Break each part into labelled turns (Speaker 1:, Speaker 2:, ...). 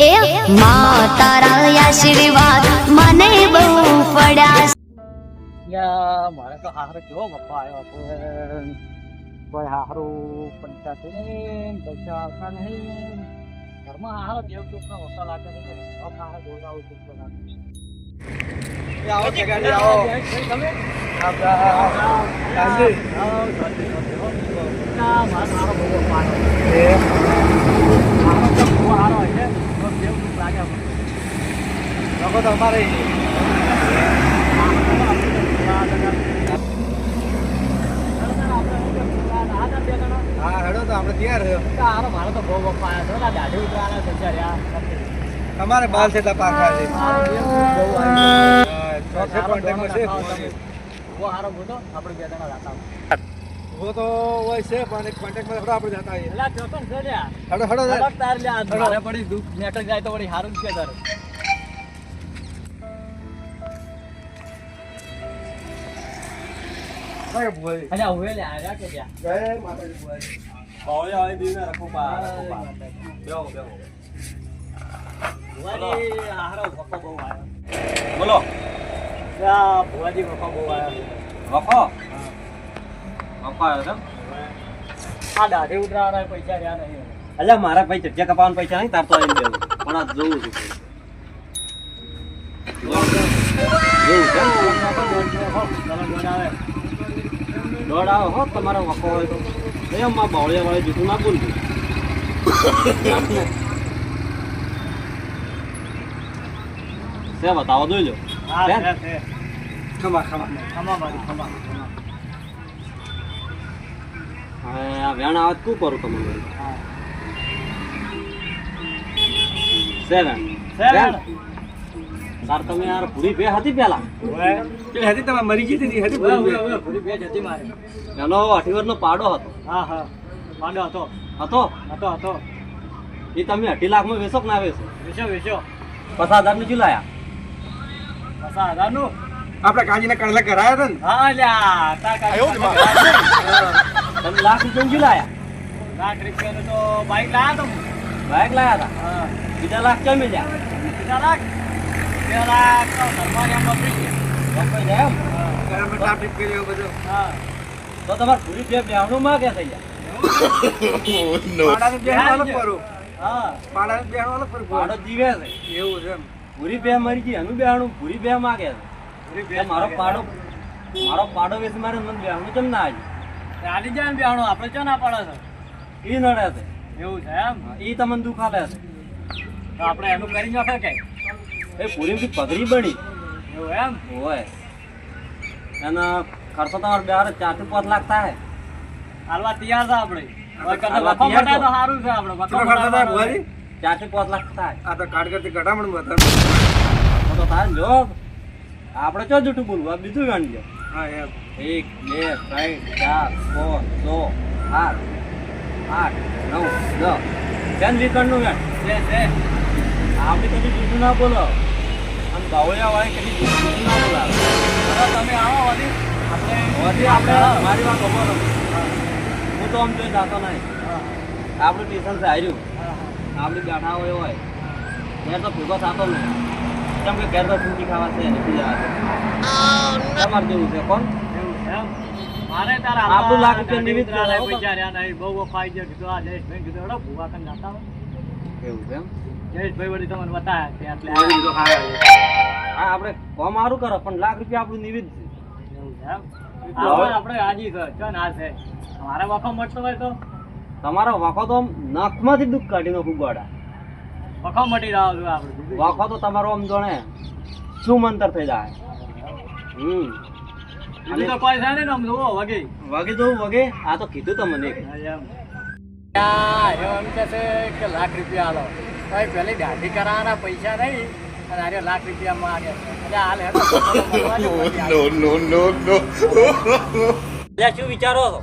Speaker 1: એ મા તારા આશીર્વાદ મને બહુ પડ્યા
Speaker 2: યા મારે તો હારો કેવો પપ્પા આવ્યો છે કોઈ હારું પંચાયત નહીં પૈસા આવતા નહીં ઘરમાં હારો દેવ દુઃખનો વસ્તા લાગે છે તો હારો દોડાવું દુઃખ લાગે
Speaker 3: આવો જગાડી આવો
Speaker 2: તમે
Speaker 3: આપણા ગાંધી
Speaker 2: મારો હારો બહુ પપ્પા આવ્યો
Speaker 3: એ
Speaker 2: હારો તો બહુ હારો હોય છે તો દેવ દુઃખ લાગે અમને.
Speaker 3: લોકો તો હા હેડો તો આપણે
Speaker 2: મારો બહુ દાઢી
Speaker 3: તમારે બાલ છે પાકા છે. તો હોય છે પણ એક કોન્ટેક્ટમાં થોડા આપણે જતા આવીએ. હડો હેડો
Speaker 2: હેડો. તાર લ્યા પડી જાય તો વળી હારું જ છે તારે.
Speaker 3: કઈ ભૂલ
Speaker 2: અલ્યા હવે લ્યા આવ્યા કે લ્યા
Speaker 3: જય માતાજી ભુવાજી.
Speaker 2: ભુવાજી, હારો વખો બહુ આવ્યો.
Speaker 4: બોલો
Speaker 2: લ્યા, ભુવાજી વખો બહુ આવ્યો.
Speaker 4: વખો વખો આવ્યો છે
Speaker 2: આ દાઢી ઉતરાવાના પૈસા રહ્યા નહીં
Speaker 4: અલ્યા મારા ભાઈ ચટિયા કપાવાના પૈસા નહીં તારતો આવીને દેવું પણ આ જોવું છું જોવું છે દોડ આવે હો તમારો વખો હોય તો એ અમારા બાવળિયા વાળી જૂઠું ના બોલતું છે બતાવો જોઈ લો.
Speaker 3: ખમા ખમા
Speaker 2: ખમા મારી, ખમા, ખમા.
Speaker 4: હવે આ વેણ આવે તો શું કરું તમને વળી?
Speaker 2: હા.
Speaker 4: તાર તમે યાર પૂરી બે હતી પેલા
Speaker 3: પેલી હતી તમે મરી ગઈ હતી હતી
Speaker 2: પૂરી બે હતી મારી.
Speaker 4: એનો અઠીવરનો પાડો હતો.
Speaker 2: હા, હા. પાડો હતો.
Speaker 4: હતો?
Speaker 2: હતો હતો.
Speaker 4: એ તમે અઢી લાખમાં વેચો કે ના વેચો?
Speaker 2: વેચો વેચો.
Speaker 4: પચાસ હજારનું ચૂલાયા
Speaker 2: પચાસ હજારનું?
Speaker 3: આપણે કાજીના કડલા કરાયા હતા ને.
Speaker 2: હા લ્યા તાર કાજી
Speaker 4: તમે લાખ રૂપિયા ચૂલાયા
Speaker 2: લાખ રૂપિયા તો બાઈક લાયા તો.
Speaker 4: બાઇક લાયા હતા?
Speaker 2: હા.
Speaker 4: બીજા લાખ કેમ મળ્યા?
Speaker 2: બીજા લાખ? તો
Speaker 4: તમારે પૂરી બે બેહણું માગે થઈ જાય છે
Speaker 3: છે
Speaker 4: પૂરી બે મરી ગઈ એનું બેહણું પૂરી બે માગે છે મારો પાડો મારો પાડો વેચી મારે મને બેહણું કેમ ના આવી
Speaker 2: ચાલી જાય ને બેહાણું, આપણે ચો ના પાડે છે
Speaker 4: એ નડે છે
Speaker 2: એવું છે એમ
Speaker 4: એ તમને દુખાલે છે
Speaker 2: તો આપણે એનું કરી નાખે કે?
Speaker 4: એ પૂરી પગડી બની.
Speaker 2: એવું એમ?
Speaker 4: હોય. એના ખર્ચો તમારે બે હારે ચારથી પાંચ લાખ થાય.
Speaker 2: હાલવા તૈયાર છે આપણે. હવે કરતા
Speaker 4: હાલવા
Speaker 2: વખો
Speaker 4: તૈયાર
Speaker 2: મટાય
Speaker 4: છો?
Speaker 2: તો સારું છે આપણે. વખો
Speaker 3: કેટલો ખર્ચો થાય
Speaker 2: મટાડવાનો
Speaker 3: ભુવાજી?
Speaker 4: ચારથી પાંચ લાખ થાય.
Speaker 3: આ તો કાઢ કરતી ઘટામણ બધા
Speaker 4: તો તો થાય જો. આપણે ચો જૂઠું બોલવું? આ બીજું લો
Speaker 3: હા એમ.
Speaker 4: એક બે ત્રણ ચાર છ છ આઠ આઠ નવ દસ. બેન વીકણનું વેણ આપણે કદી જૂઠું ના બોલો.
Speaker 2: હવે તમે આવો વળી આપણે
Speaker 4: વધી આપણે મારી વાત ખબર હું તો આમ જોઈ જાતો નહીં આપણું ટ્યુશન
Speaker 2: હા.
Speaker 4: આપણે બેઠા હોય હોય ઘેર તો ભેગો થતો નહીં કેમ કે ઘેર તો ફૂટી ખાવા છે બીજા તમારે જેવું છે કોણ
Speaker 2: મારે તારા
Speaker 4: આપણું લાખ રૂપિયા
Speaker 2: નહીં બહુ વફાઈ જાય કીધું આ જયેશભાઈ કીધું હેડો ભૂવા કન
Speaker 4: એવું છે એમ
Speaker 2: જયેશભાઈ વળી તમને બતાયા એટલે
Speaker 4: હા હા આપણે કોમ સારું કરો પણ લાખ રૂપિયા આપણું નિમિત્ત છે.
Speaker 2: આપણે હાજી છે ચો ના છે મારે વખો મળતો હોય તો?
Speaker 4: તમારો વાંખો તો આમ નખમાંથી દુઃખ કાઢી નાખું ગોડા.
Speaker 2: વખો મટી રહ્યો છું આપણે
Speaker 4: વાંખો તો તમારો આમ જોણે શું મંતર થઈ જાય. હમ.
Speaker 2: તો કોઈ છે ને આમ જુઓ વગી.
Speaker 4: વગે તો વગે આ તો કીધું તમને
Speaker 2: એમ. યા, એમ કહે છે કે લાખ રૂપિયા આલો. ભાઈ પેલી દાઢી કરાવવાના પૈસા નહીં અને આરે લાખ રૂપિયા માંગે. એટલે હાલ હેડો
Speaker 4: એટલે શું વિચારો છો?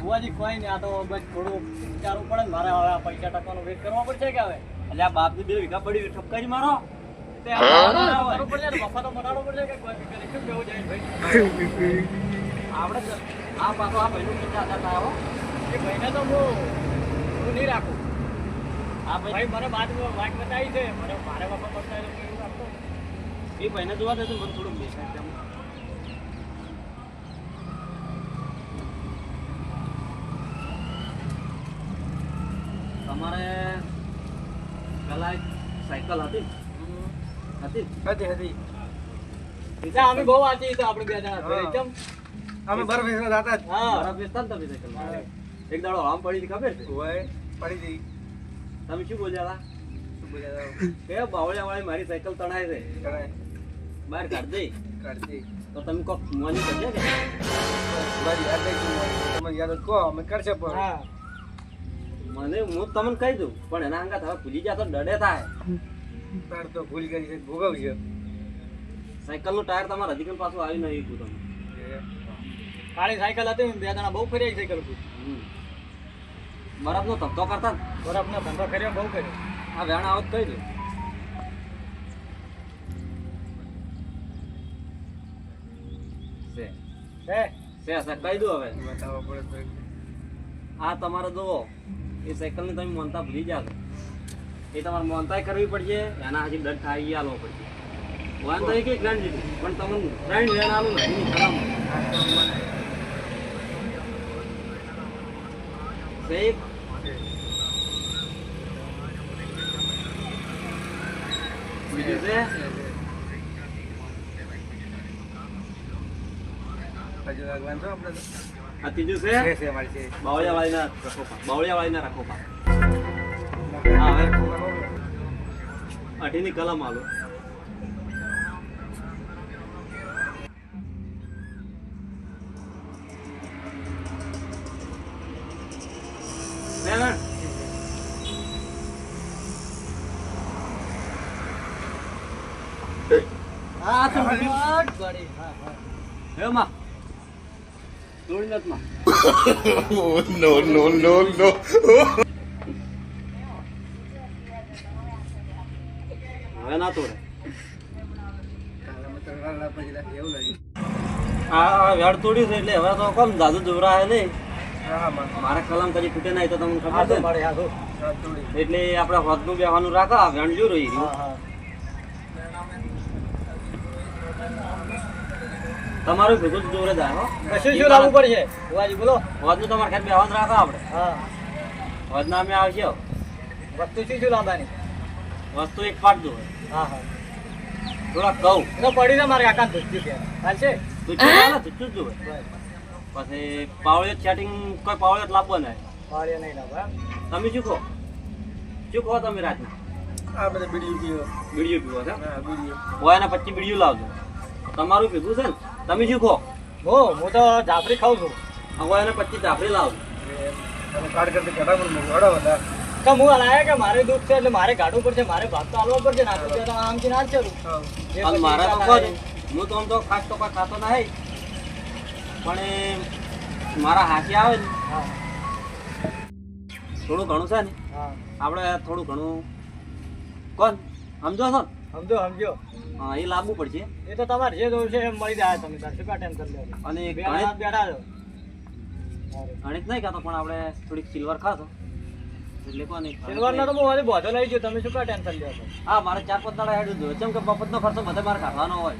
Speaker 2: ભુવાજી કોઈ નહીં આ તો બસ થોડું વિચારવું પડે ને મારે હવે આ પૈસા ટકાનો વેટ કરવો પડશે કે હવે?
Speaker 4: એટલે આ બાપની બે વીઘા પડી ઠપકારી મારો.
Speaker 2: તે આપણે તો
Speaker 4: આ પાછો આ ભાઈનું કેટલા હતા આવો
Speaker 2: એ ભાઈને તો હું નહીં રાખું.
Speaker 4: આ ભાઈ.
Speaker 2: મને વાટ બતાવી છે. મને મારે બાપા બતાવી તો એવું રાખતો
Speaker 4: એ ભાઈને જોવા દેજો મને થોડુંક દેખાય તમારે પેલા એક સાયકલ હતી? હતી?
Speaker 3: હતી હતી.
Speaker 2: બીજા અમે બહુ વાંચી તો આપણે બે જણા
Speaker 3: હા. અમે બરફ વેચવા જતા
Speaker 2: હા.
Speaker 4: બરફ વેચતા ને તમે સાયકલમાં. એક દાડો આમ પડી હતી ખબર છે?
Speaker 3: પડી જઈ
Speaker 4: તમે શું બોલ્યા કે બાવળિયા વાળી મારી સાયકલ તણાય છે? બહાર કાઢ દે.
Speaker 3: કાઢતી
Speaker 4: તો તમે કોક મોની કરજો કે?
Speaker 3: મારી યાદ આવી તમે યાદ કહો અમે કરશે પણ.
Speaker 2: હા.
Speaker 4: મને હું તમને કહી દઉં પણ એના અંગાત હવે ભૂલી ગયા તો ડડે થાય.
Speaker 3: તાર તો ભૂલ કરી છે
Speaker 4: સાયકલનું ટાયર તમારા પણ પાછું આવી નહીં હતું તમે.
Speaker 2: કાળી સાયકલ હતી બે દાણા બહુ ફરી સાયકલ હતી
Speaker 4: હમ. બરફનો ધંધો કરતા ને.
Speaker 2: બરફનો ધંધો કર્યો બહુ કર્યો.
Speaker 4: આ વેણ આવત છે છે કહી દો હવે.
Speaker 3: બતાવવા પડે
Speaker 4: આ તમારે જુઓ એ સાયકલની તમે મોનતા ભૂલી એ તમારે મોનતાય કરવી પડશે એના હજી દંડ થાય આલવો પડશે. વાંધો એ કે ગ્રાન્ડ પણ તમને ગ્રાન્ડ વેણ આલું નહીં સાહેબ બીજું છે? આ ત્રીજું
Speaker 3: છે?
Speaker 4: બાવળિયા વાળીના રાખો બાવળિયા વાળીના રાખો હા હવે. અઢીની કલમ આલો સેવન
Speaker 2: હા તો ગડી હા હા.
Speaker 4: હે માં. દોડી નતમાં.
Speaker 5: no, no, no, no.
Speaker 4: હવે ના તોડે.
Speaker 3: કાલામાં તો વાળા પછી રાખી એવું લાગ્યું
Speaker 4: આ વેડ તોડ્યું છે એટલે હવે તો કોમ દાદુ જોવરાય નહીં. મારા કલમ કદી તૂટે નહીં તો તમને ખબર છે? એટલે આપણે હોદનું બેવાનું રાખો આ વેણ જો રહી
Speaker 2: હા.
Speaker 4: તમારું ભેગું જ જોરે જાય હો.
Speaker 2: કશું શું લાવવું પડશે? ભુવાજી બોલો.
Speaker 4: હોદનું તમારે ખેત બેવાનું રાખો આપણે.
Speaker 2: હા.
Speaker 4: હોદના અમે આવશે
Speaker 2: વસ્તુ શું શું લાવવાની?
Speaker 4: વસ્તુ એક પાટ દો
Speaker 2: હા હા.
Speaker 4: થોડા કહું
Speaker 2: એ પડીને મારે કાકા ધોતી કે. ચાલશે?
Speaker 4: તું ચૂલા જ જોવે. પછી પાવળિયો ચેટિંગ કોઈ પાવળિયો લાવવો નહીં
Speaker 2: પાડ્યો નહીં લાવો
Speaker 4: તમે શું કહો? શું કહો તમે રાતના
Speaker 3: આ બધા બીડીયું પીવો
Speaker 4: બીડીઓ પીવો છે?
Speaker 3: બીડીયું
Speaker 4: પચીસ બીડીઓ લાવજો. તમારું ભેગું છે ને તમે શું કહો?
Speaker 2: હો હું તો જાફરી ખાઉં છું.
Speaker 4: હવે એને પછી લાવજો
Speaker 3: લાવું.
Speaker 2: તો હું લાયા કે મારે દૂધ છે એટલે મારે ગાડું પડશે મારે ભાગ તો પડશે ના તો ના
Speaker 4: મારા તો હું તો આમ તો ખાસ તો ખાતો નહીં. પણ મારા હાથી આવે ને
Speaker 2: હા.
Speaker 4: થોડું ઘણું છે ને
Speaker 2: હા.
Speaker 4: આપણે થોડું ઘણું કોણ? સમજો છો ને?
Speaker 2: સમજો સમજો.
Speaker 4: હા એ લાવવું પડશે.
Speaker 2: એ તો તમારે જે જોવું છે એમ મળી જાય તમે તાર શું કા કરી લેજો.
Speaker 4: અને ગણિત
Speaker 2: બેઠા છો.
Speaker 4: ગણિત નહીં ખાતો પણ આપણે થોડીક સિલ્વર ખાતો એટલે કોને
Speaker 2: સિલ્વર નો તો બહુ વાલી બોધો લઈ ગયો તમે શું કા ટેન્શન છો
Speaker 4: હા મારે ચાર પાંચ દાડા હેડું જોઈએ કેમ કે મફતનો ખર્ચો બધે મારે કાઢવાનો હોય.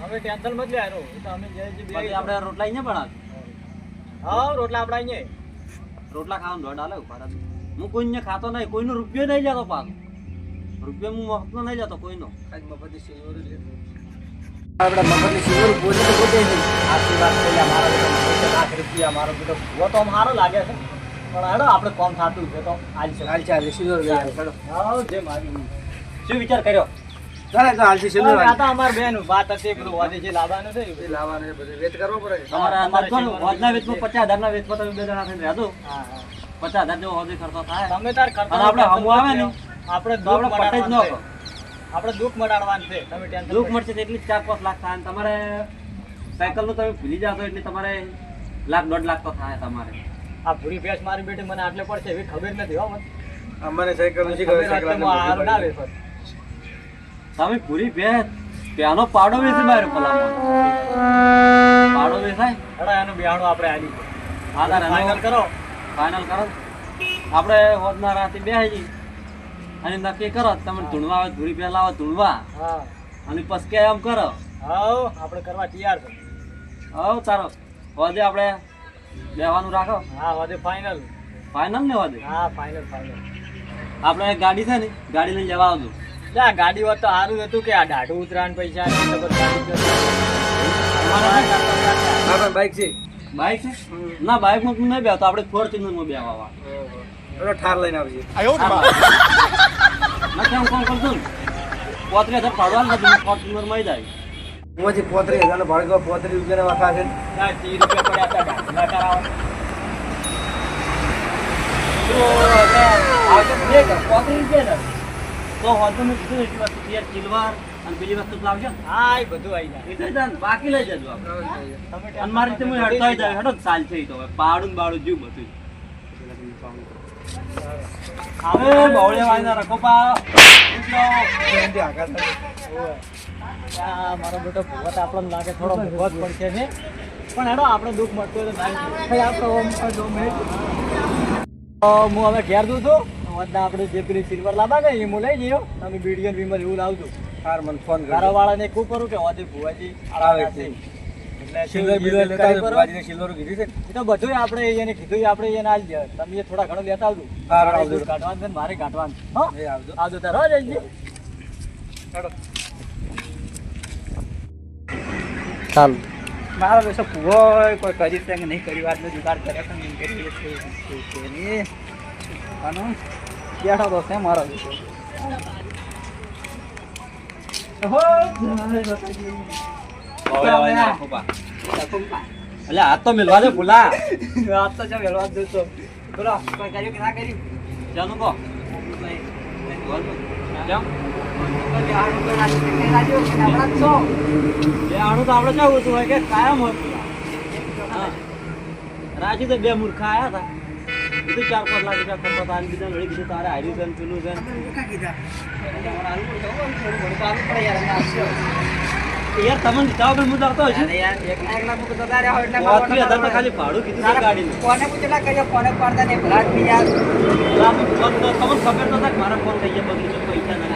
Speaker 2: હવે ટેન્શન મત લે હારો. તો અમે જે જે
Speaker 4: આપણે રોટલા અહીંયા બનાવીએ.
Speaker 2: હા રોટલા આપણે અહીંયા.
Speaker 4: રોટલા ખાવાનું દોડ આલે ઊભા. હું કોઈને ખાતો નહીં કોઈનો રૂપિયો નહીં જતો પાછો રૂપિયો હું મફતનો નહીં જતો કોઈનો.
Speaker 3: આજ મફતની સિલ્વર લીધું. આપણે મફતની સિલ્વર બોલી તો પોતે છે
Speaker 2: આખી વાત જાય મારો બેટો લાખ રૂપિયા મારો બેટો ભૂવો તો મારો લાગે છે. પણ હેડો આપણે કોમ થતું છે તો હાલ છે
Speaker 3: હાલ ચાલે સિલ્વર લઈ આવે ચલો
Speaker 2: હા જે મારી
Speaker 4: શું વિચાર કર્યો?
Speaker 3: ચાલે તો હાલથી સિલ્વર
Speaker 2: આ તો અમાર બેન વાત હતી બધું વાદી જે લાવવાનું છે
Speaker 3: એ લાવવાનું છે બધું કરવો પડે.
Speaker 4: તમારા નથોનું
Speaker 2: સિલ્વર
Speaker 4: હોજના પચાસ હજારના વેચમાં તમે બે જણા થઈને રહેજો.
Speaker 2: હા હા.
Speaker 4: પચાસ હજાર જેવો ખર્ચો થાય.
Speaker 2: તમે તાર
Speaker 4: અને આપણે હમું આવે ને,
Speaker 2: આપણે
Speaker 4: આપણે
Speaker 2: દુઃખ
Speaker 4: પટે જ ન કરો.
Speaker 2: આપણે દુઃખ મટાડવાનું છે. તમે ટેન્શન
Speaker 4: દુઃખ મળશે એટલી જ ચાર પાંચ લાખ થાય અને તમારે સાયકલનું તમે ભૂલી જાવ તો એટલે તમારે લાખ દોઢ લાખ તો થાય તમારે.
Speaker 2: આ ભૂરી ભેંસ મારી બેટી મને આટલે પડશે એવી ખબર નથી હો મને.
Speaker 3: અમારે સાયકલ નથી
Speaker 2: ખબર ના વેફર.
Speaker 4: તમે પૂરી ભેંસ ત્યાંનો પાડો વેચી માર્યો ભલામણ. પાડો વેચાય?
Speaker 2: હેડો એનું બિહાડો આપણે આલી
Speaker 4: હા તાર
Speaker 2: ફાઇનલ કરો.
Speaker 4: ફાઇનલ કરો. આપણે હોદના રાતે બે જઈએ. અને નક્કી કરો તમે ધૂણવા આવે ધૂળી પહેલા આવે ધૂણવા.
Speaker 2: હા.
Speaker 4: અને પછી કે એમ કરો.
Speaker 2: હાઉ આપણે કરવા તૈયાર છે.
Speaker 4: હવ તારો વધે આપણે બેવાનું રાખો.
Speaker 2: હા વધે ફાઇનલ
Speaker 4: ફાઇનલ ને વધે
Speaker 2: હા ફાઇનલ ફાઇનલ
Speaker 4: આપણે એક ગાડી છે ને ગાડી લઈને જવા આવજો.
Speaker 2: ના ગાડી હોત તો સારું હતું કે આ ઢાઢું ઉતરાણ પૈસા
Speaker 3: બાઈક છે.
Speaker 4: બાઈક છે? ના બાઈકમાં નહીં બેહતો આપણે ફોર્ચ્યુનરમાં
Speaker 3: બેવા ઠાર લઈને આવજે.
Speaker 4: કેમ કોણ કરજો ને પોતરી હજાર પાડવાનું નથી આવી જાય.
Speaker 3: હું હજી પોત્રીસ હજારનો ભાડું પોત્રીસ રૂપિયાના વાંકા છે.
Speaker 2: ના ત્રીસ રૂપિયા પડ્યા હતા ઢાઢુલા કરાવો
Speaker 4: તો હોતો મેં કીધું એટલી વસ્તુ યાર ચીલવાર અને પેલી વસ્તુ લાવજો.
Speaker 2: હા એ બધું આવી જાય.
Speaker 4: બાકી લઈ જજો આપણે અને મારી રીતે હું હેડતો જાય હેડો જ છે તો હવે પાડું બાળું જીવ બધું. હવે વાળીના રખો પા
Speaker 2: મારો બેટો ભગવત આપણને લાગે થોડો ભગવત પડશે છે પણ હેડો આપણે દુઃખ મળતું હોય તો ના હું. હવે ઘેર દઉં છું. વધના આપણે જે પેલી સિલ્વર લાવવા ને એ હું લઈ જઈયો તમે બીડીયન વિમલ એવું લાવજો.
Speaker 3: હાર મને ફોન કરો
Speaker 2: વાળાને કહું કરું કે વાજે ભુવાજી
Speaker 3: આવે છે. સિલ્વર બિલ્વર લેતા આવજો.
Speaker 2: કરો.
Speaker 3: સિલ્વર કીધી છે
Speaker 2: એ તો બધું આપણે એને કીધું આપણે એને આલી દે. તમે થોડા ઘણું લેતા આવજો.
Speaker 3: હા, આવજો.
Speaker 2: કાઢવાનું છે મારે કાઢવાનું હો?
Speaker 3: આવજો.
Speaker 2: આવજો તારો. હો જયજી ચાલો.
Speaker 6: મારો બેસો પૂરો કોઈ કરી છે કે નહીં કરી વાતનો જુગાડ કર્યો કે નહીં કરીએ બેઠો તો છે મારો ઓહો,
Speaker 4: એટલે હાથ તો મિલવા દે ભૂલા
Speaker 6: વાત તો છે વેલવા જ દોસ્તો બોલો કોઈ કર્યું કે ના કર્યું
Speaker 4: ચાલો કહો
Speaker 6: રાજી જ
Speaker 4: તો આપણે કેવું હતું હોય કે કાયમ હોય હા. રાજી તો બે મૂર્ખા આયા હતા કીધું ચાર પાંચ લાખ રૂપિયા ખર્ચો તારી કીધું વળી કીધું તારે હાર્યું છે પેલું છે
Speaker 6: યાર
Speaker 4: તમને જાવ વગર હું તો હશું.
Speaker 6: યાર એક ના લાખ મૂકતો તારે હોય એટલે
Speaker 4: તો ખાલી ભાડું કીધું છે ગાડીનું.
Speaker 6: કોને પૂછેલા કર્યો કોને પડતા ને ભલા જ યાર.
Speaker 4: આપણે ફોન તો તમને ખબર તો થાય મારા ફોન થઈ ગયા બગડી જો પૈસા ના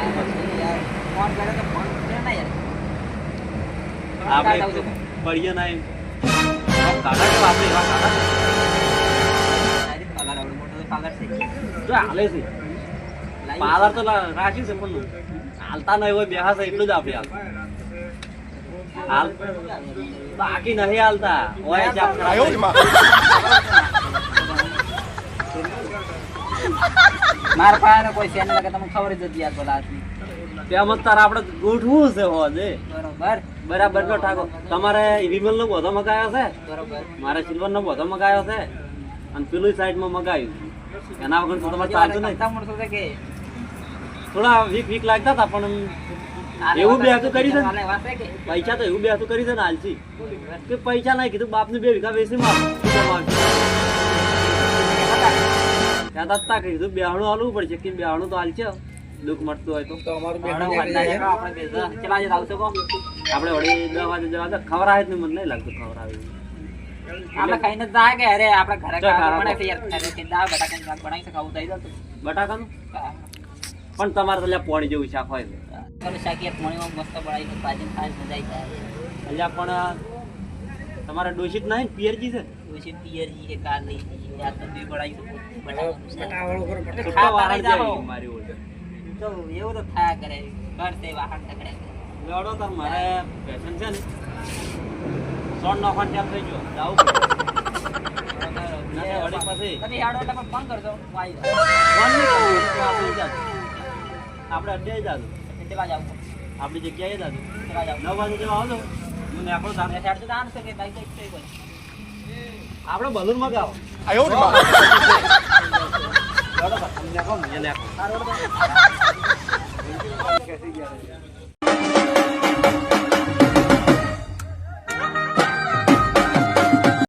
Speaker 6: યાર ફોન કરે તો ફોન ના યાર.
Speaker 4: આપણે પડીએ ના એમ. કાકા કેવા આપણે એવા કાઢા
Speaker 6: પગાર આવડો મોટો પગાર થઈ
Speaker 4: જો હાલે છે. પાલર તો રાખ્યું છે પણ હાલતા નહીં હોય બેહા એટલું જ આપણે હાલ. હાલ. બાકી નહીં હાલતા. હોય જાપ
Speaker 6: મારા. પાસે કોઈ છે લાગે તમને ખબર જ હતી યાર બોલા
Speaker 4: તેમ જ તારે આપણે ગોઠવું છે હોજે
Speaker 6: બરોબર.
Speaker 4: બરાબર નો ઠાકો તમારે વિમલ નો બધો મગાયો છે?
Speaker 6: બરોબર.
Speaker 4: મારે સિલ્વર નો બધો મગાયો છે? અને પેલું સાઈડમાં મગાયું. એના વગર તો તમારે ચાલતું નહીં. થોડા વીક વીક લાગતા હતા પણ એવું બે હતું કરી છે પૈસા તો એવું બે હતું કરી છે ને હાલથી. કે પૈસા નાખી કીધું બાપને બે વીઘા વેચી ત્યાં હતા કીધું બેહાણું હાલવું પડશે. કે બેહાણું તો હાલશે. દુઃખ મળતું હોય તો.
Speaker 6: આપણે
Speaker 4: આપણે વળી દસ વાગે જવા ખવડાવે જ મને નહીં લાગતું
Speaker 6: આપણે ખાઈને જ જાય કે અરે આપણે ઘરે બટાકાનું
Speaker 4: બટાકાનું? પણ તમારે લ્યા પોણી જેવું શાક હોય
Speaker 6: શાક યાર મસ્ત બનાવી પાછી ખાસ મજા આવી જાય.
Speaker 4: પણ તમારે દોષિત ના પિયરજી છે?
Speaker 6: પિયરજી કાર કારલી યાર તો બી.
Speaker 4: મારી
Speaker 6: તો એવું તો થયા કરે ઘર તે વાહન તકડે
Speaker 4: લડો તાર મારે પેશન છે ને. સોન નો કોન્ટેક્ટ થઈ ગયો? જાવ
Speaker 6: તમે હેડો એટલે ફોન કરજો
Speaker 4: ફોન નહીં કરવું, એટલે આપણે અડ્ડે જાતું
Speaker 6: જાઉં કેટલા જાવ
Speaker 4: આપણી જગ્યાએ
Speaker 6: જાવ
Speaker 4: નવ વાગે જેવા આવજો. હું ને આપણો સામે
Speaker 6: હેડ તો છે કે બાઈક કઈ છે કોઈ
Speaker 4: આપણે બલૂન મગાવો લડો બરાબર. તમે નેકળો ને, આ રોડ
Speaker 6: પર.
Speaker 3: કેસી ગયા.